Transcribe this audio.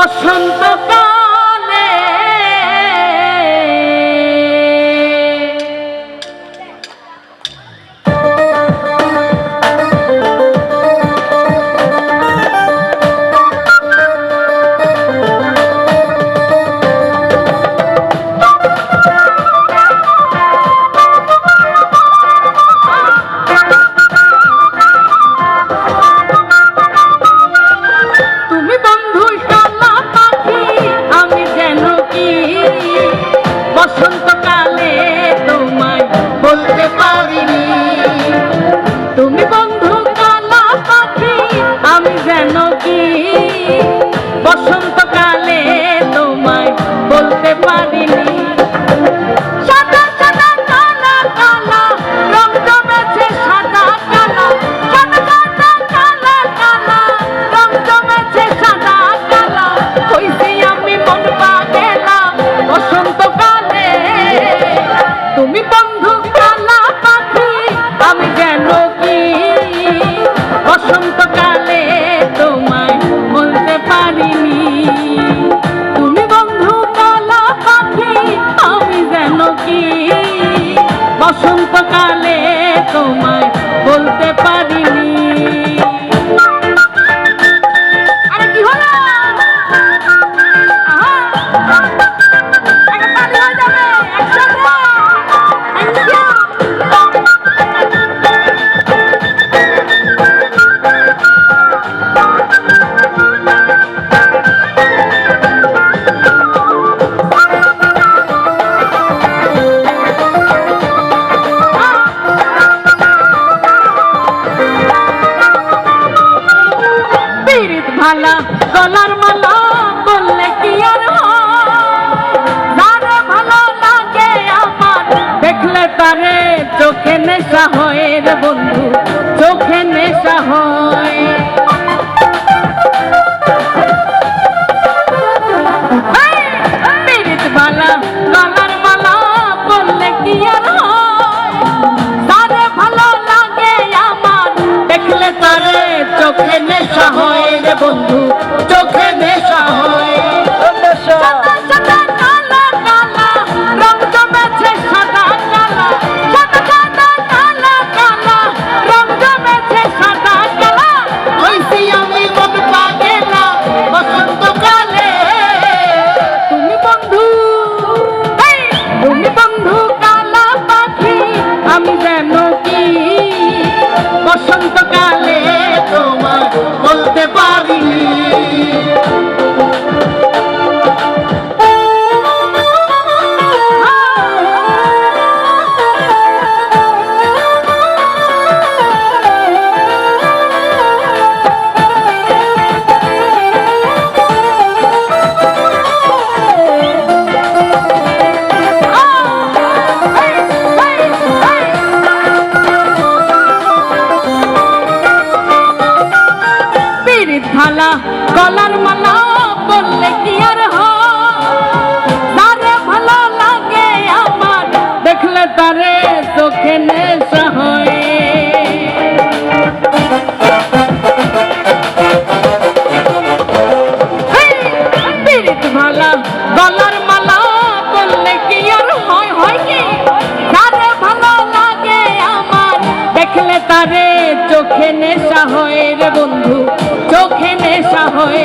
বসন্ত তোমায় বলতে পারিনি। মালা, গলার মালা বললে কি আর ভালো লাগে আমার, দেখলে তারে চোখে নেশা হয়ে বন্ধু, চোখে নেশা হয়। গলার মালা বললে কি আর তারে ভালো লাগে আমার, দেখলে তারে চোখে নেশা হয়। ভালা, গলার মালা করলে কি আর হয় হয় কি? তারে ভালো লাগে চোখে নেশা হয় রে হয়ে